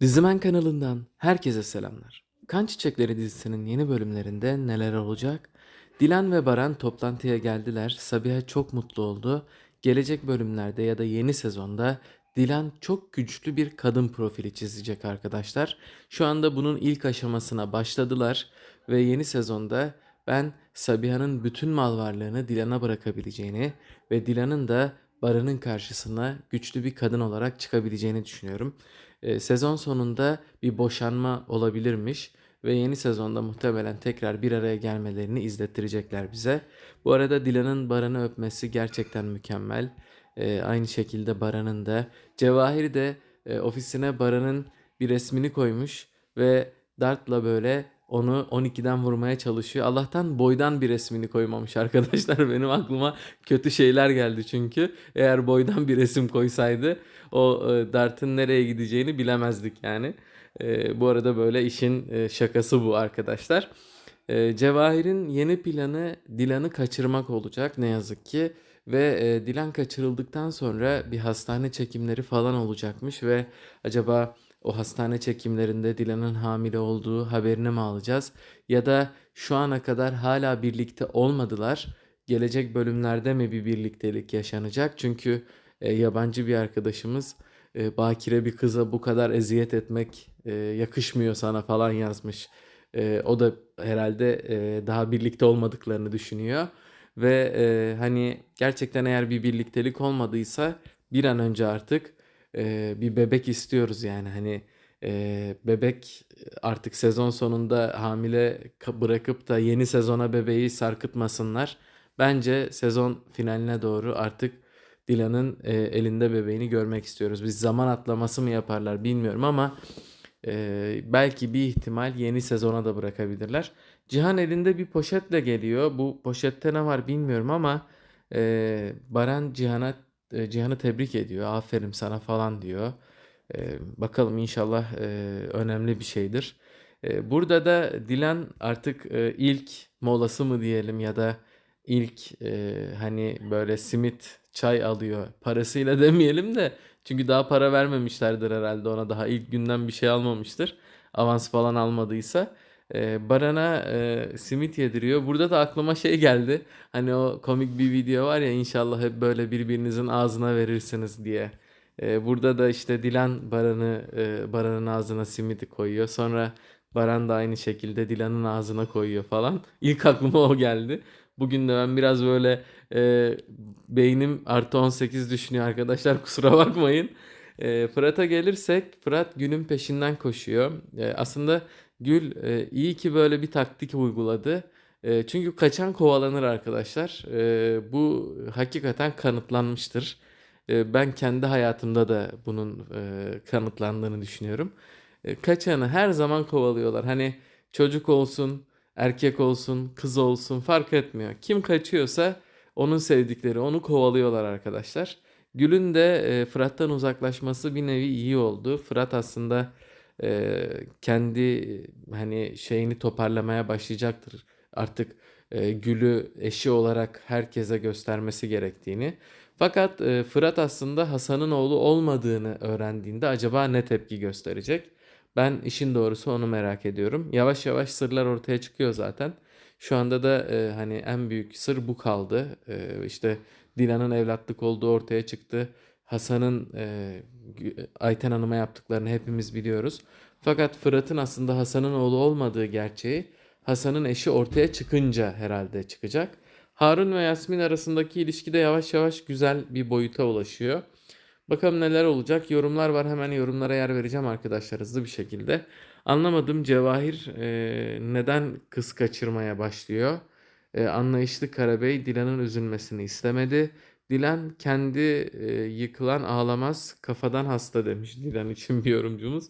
Dizimen kanalından herkese selamlar. Kan Çiçekleri dizisinin yeni bölümlerinde neler olacak? Dilan ve Baran toplantıya geldiler. Sabiha çok mutlu oldu. Gelecek bölümlerde ya da yeni sezonda Dilan çok güçlü bir kadın profili çizecek arkadaşlar. Şu anda bunun ilk aşamasına başladılar ve yeni sezonda ben Sabiha'nın bütün mal varlığını Dilan'a bırakabileceğini ve Dilan'ın da Baran'ın karşısına güçlü bir kadın olarak çıkabileceğini düşünüyorum. Ee, sezon sonunda bir boşanma olabilirmiş ve yeni sezonda muhtemelen tekrar bir araya gelmelerini izlettirecekler bize. Bu arada Dilan'ın Baran'ı öpmesi gerçekten mükemmel. Ee, aynı şekilde Baran'ın da. Cevahir de e, ofisine Baran'ın bir resmini koymuş ve dartla böyle onu 12'den vurmaya çalışıyor. Allah'tan boydan bir resmini koymamış arkadaşlar. Benim aklıma kötü şeyler geldi çünkü. Eğer boydan bir resim koysaydı o e, dartın nereye gideceğini bilemezdik yani. E, bu arada böyle işin e, şakası bu arkadaşlar. E, Cevahir'in yeni planı Dilan'ı kaçırmak olacak ne yazık ki. Ve Dilan kaçırıldıktan sonra bir hastane çekimleri falan olacakmış ve acaba o hastane çekimlerinde Dilan'ın hamile olduğu haberini mi alacağız? Ya da şu ana kadar hala birlikte olmadılar. Gelecek bölümlerde mi bir birliktelik yaşanacak? Çünkü e, yabancı bir arkadaşımız e, bakire bir kıza bu kadar eziyet etmek e, yakışmıyor sana falan yazmış. E, o da herhalde e, daha birlikte olmadıklarını düşünüyor. Ve e, hani gerçekten eğer bir birliktelik olmadıysa bir an önce artık e, bir bebek istiyoruz yani hani e, bebek artık sezon sonunda hamile bırakıp da yeni sezona bebeği sarkıtmasınlar. Bence sezon finaline doğru artık Dilan'ın e, elinde bebeğini görmek istiyoruz. Biz zaman atlaması mı yaparlar bilmiyorum ama e, belki bir ihtimal yeni sezona da bırakabilirler. Cihan elinde bir poşetle geliyor. Bu poşette ne var bilmiyorum ama e, Baran Cihan'a Cihan'ı tebrik ediyor. Aferin sana falan diyor. Bakalım inşallah önemli bir şeydir. Burada da Dilan artık ilk molası mı diyelim ya da ilk hani böyle simit çay alıyor. Parasıyla demeyelim de çünkü daha para vermemişlerdir herhalde ona daha ilk günden bir şey almamıştır. Avans falan almadıysa. E, Baran'a e, simit yediriyor. Burada da aklıma şey geldi. Hani o komik bir video var ya inşallah hep böyle birbirinizin ağzına verirsiniz diye. E, burada da işte Dilan Baran'ı e, Baran'ın ağzına simidi koyuyor. Sonra Baran da aynı şekilde Dilan'ın ağzına koyuyor falan. İlk aklıma o geldi. Bugün de ben biraz böyle e, beynim artı 18 düşünüyor arkadaşlar kusura bakmayın. E, Fırat'a gelirsek Fırat günün peşinden koşuyor. E, aslında Gül e, iyi ki böyle bir taktik uyguladı. E, çünkü kaçan kovalanır arkadaşlar. E, bu hakikaten kanıtlanmıştır. E, ben kendi hayatımda da bunun e, kanıtlandığını düşünüyorum. E, kaçanı her zaman kovalıyorlar. Hani çocuk olsun, erkek olsun, kız olsun fark etmiyor. Kim kaçıyorsa onun sevdikleri onu kovalıyorlar arkadaşlar. Gül'ün de e, Fırat'tan uzaklaşması bir nevi iyi oldu. Fırat aslında e, kendi hani şeyini toparlamaya başlayacaktır. Artık e, Gül'ü eşi olarak herkese göstermesi gerektiğini. Fakat e, Fırat aslında Hasan'ın oğlu olmadığını öğrendiğinde acaba ne tepki gösterecek? Ben işin doğrusu onu merak ediyorum. Yavaş yavaş sırlar ortaya çıkıyor zaten. Şu anda da e, hani en büyük sır bu kaldı. E, işte Dilan'ın evlatlık olduğu ortaya çıktı. Hasan'ın e, Ayten Hanım'a yaptıklarını hepimiz biliyoruz. Fakat Fırat'ın aslında Hasan'ın oğlu olmadığı gerçeği Hasan'ın eşi ortaya çıkınca herhalde çıkacak. Harun ve Yasmin arasındaki ilişki de yavaş yavaş güzel bir boyuta ulaşıyor. Bakalım neler olacak. Yorumlar var. Hemen yorumlara yer vereceğim arkadaşlar hızlı bir şekilde. Anlamadım Cevahir e, neden kız kaçırmaya başlıyor? E, anlayışlı Karabey Dilan'ın üzülmesini istemedi. Dilan kendi e, yıkılan ağlamaz kafadan hasta demiş Dilan için bir yorumcumuz.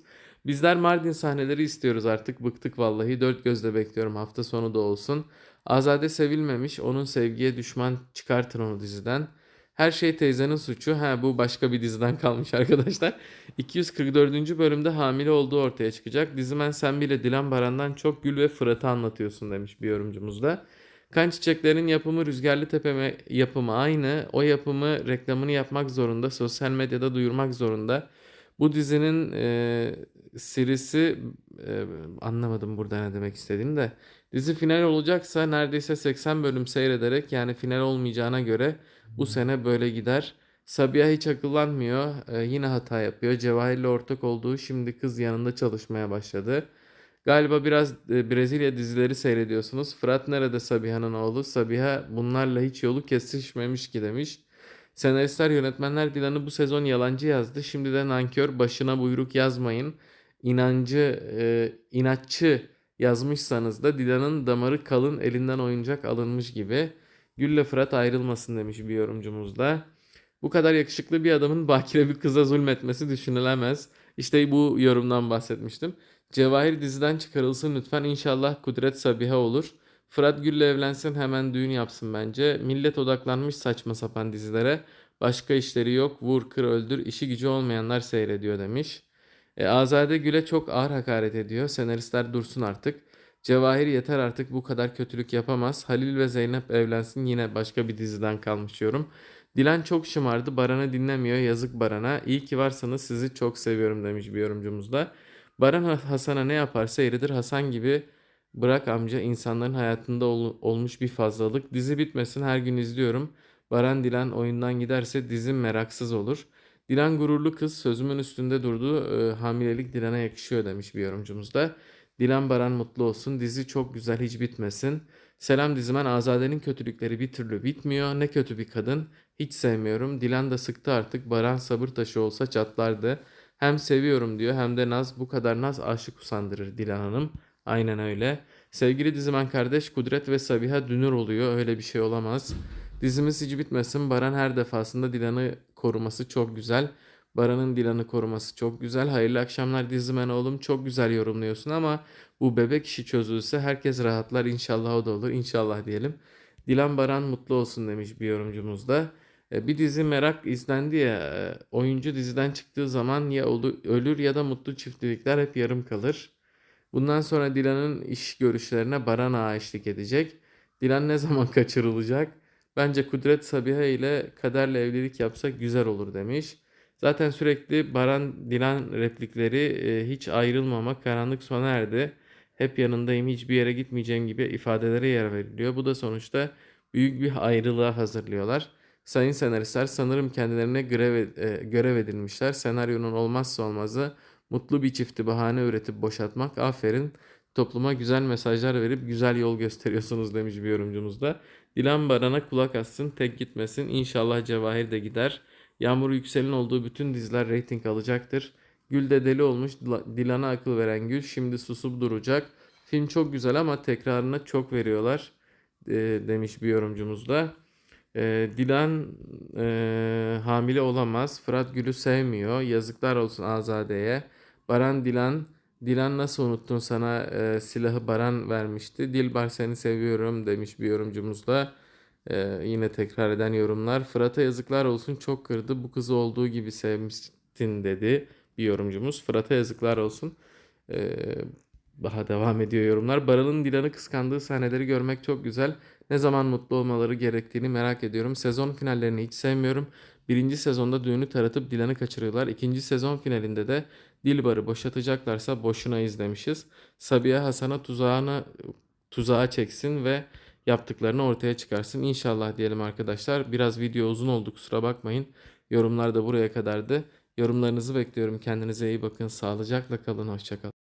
Bizler Mardin sahneleri istiyoruz artık bıktık vallahi dört gözle bekliyorum hafta sonu da olsun. Azade sevilmemiş onun sevgiye düşman çıkartın onu diziden. Her şey teyzenin suçu. Ha bu başka bir diziden kalmış arkadaşlar. 244. bölümde hamile olduğu ortaya çıkacak. Dizimen sen bile Dilan Baran'dan çok Gül ve Fırat'ı anlatıyorsun demiş bir yorumcumuz da. Kan Çiçekler'in yapımı Rüzgarlı Tepe yapımı aynı. O yapımı reklamını yapmak zorunda. Sosyal medyada duyurmak zorunda. Bu dizinin e, serisi e, anlamadım burada ne demek istediğini de. Dizi final olacaksa neredeyse 80 bölüm seyrederek yani final olmayacağına göre bu sene böyle gider. Sabiha hiç akıllanmıyor. e, yine hata yapıyor. Cevahir'le ortak olduğu şimdi kız yanında çalışmaya başladı. Galiba biraz e, Brezilya dizileri seyrediyorsunuz. Fırat nerede Sabiha'nın oğlu? Sabiha bunlarla hiç yolu kesişmemiş ki demiş. Senaristler, yönetmenler Dilan'ı bu sezon yalancı yazdı. Şimdi de nankör, başına buyruk yazmayın. İnancı, e, inatçı yazmışsanız da Dilan'ın damarı kalın, elinden oyuncak alınmış gibi. Gül'le Fırat ayrılmasın demiş bir yorumcumuz da. Bu kadar yakışıklı bir adamın bakire bir kıza zulmetmesi düşünülemez. İşte bu yorumdan bahsetmiştim. Cevahir diziden çıkarılsın lütfen. İnşallah Kudret Sabiha olur. Fırat Gül'le evlensin hemen düğün yapsın bence. Millet odaklanmış saçma sapan dizilere. Başka işleri yok. Vur kır öldür. işi gücü olmayanlar seyrediyor demiş. E, Azade Gül'e çok ağır hakaret ediyor. Senaristler dursun artık. Cevahir yeter artık bu kadar kötülük yapamaz. Halil ve Zeynep evlensin yine başka bir diziden kalmış yorum. Dilan çok şımardı. Baran'ı dinlemiyor. Yazık Baran'a. İyi ki varsanız sizi çok seviyorum demiş bir yorumcumuz da. Baran Ha- Hasan'a ne yaparsa yeridir. Hasan gibi bırak amca insanların hayatında ol- olmuş bir fazlalık. Dizi bitmesin her gün izliyorum. Baran Dilan oyundan giderse dizim meraksız olur. Dilan gururlu kız sözümün üstünde durdu. Ee, hamilelik Dilan'a yakışıyor demiş bir yorumcumuz da. Dilan Baran mutlu olsun. Dizi çok güzel hiç bitmesin. Selam dizimen Azade'nin kötülükleri bir türlü bitmiyor. Ne kötü bir kadın. Hiç sevmiyorum. Dilan da sıktı artık. Baran sabır taşı olsa çatlardı. Hem seviyorum diyor hem de naz. Bu kadar naz aşık usandırır Dilan Hanım. Aynen öyle. Sevgili dizimen kardeş Kudret ve Sabiha dünür oluyor. Öyle bir şey olamaz. Dizimiz hiç bitmesin. Baran her defasında Dilan'ı koruması çok güzel. Baran'ın Dilan'ı koruması çok güzel. Hayırlı akşamlar dizimen oğlum. Çok güzel yorumluyorsun ama bu bebek işi çözülse herkes rahatlar. İnşallah o da olur. İnşallah diyelim. Dilan Baran mutlu olsun demiş bir yorumcumuz da. E, Bir dizi merak izlendi ya e, oyuncu diziden çıktığı zaman ya ölür ya da mutlu çiftlikler hep yarım kalır. Bundan sonra Dilan'ın iş görüşlerine Baran Ağa eşlik edecek. Dilan ne zaman kaçırılacak? Bence Kudret Sabiha ile Kader'le evlilik yapsak güzel olur demiş. Zaten sürekli Baran Dilan replikleri e, hiç ayrılmama karanlık sona erdi. Hep yanındayım hiçbir yere gitmeyeceğim gibi ifadelere yer veriliyor. Bu da sonuçta büyük bir ayrılığa hazırlıyorlar. Sayın senaristler sanırım kendilerine grev, e, görev edilmişler. Senaryonun olmazsa olmazı mutlu bir çifti bahane üretip boşatmak. Aferin topluma güzel mesajlar verip güzel yol gösteriyorsunuz demiş bir yorumcumuz da. Dilan Baran'a kulak assın tek gitmesin. İnşallah Cevahir de gider. Yağmur Yüksel'in olduğu bütün diziler reyting alacaktır. Gül de deli olmuş. Dila- Dilan'a akıl veren Gül şimdi susup duracak. Film çok güzel ama tekrarına çok veriyorlar e, demiş bir yorumcumuz da. E, Dilan e, hamile olamaz. Fırat Gül'ü sevmiyor. Yazıklar olsun Azade'ye. Baran Dilan Dilan nasıl unuttun sana e, silahı Baran vermişti. Dilbar seni seviyorum demiş bir yorumcumuz da. E, yine tekrar eden yorumlar. Fırat'a yazıklar olsun çok kırdı. Bu kızı olduğu gibi sevmiştin dedi bir yorumcumuz. Fırat'a yazıklar olsun. E, daha devam ediyor yorumlar. Baran'ın Dilan'ı kıskandığı sahneleri görmek çok güzel. Ne zaman mutlu olmaları gerektiğini merak ediyorum. Sezon finallerini hiç sevmiyorum. Birinci sezonda düğünü taratıp Dilan'ı kaçırıyorlar. İkinci sezon finalinde de Dilbar'ı boşatacaklarsa boşuna izlemişiz. Sabiha Hasan'a tuzağına tuzağa çeksin ve yaptıklarını ortaya çıkarsın. İnşallah diyelim arkadaşlar. Biraz video uzun oldu kusura bakmayın. Yorumlar da buraya kadardı. Yorumlarınızı bekliyorum. Kendinize iyi bakın. Sağlıcakla kalın. Hoşçakalın.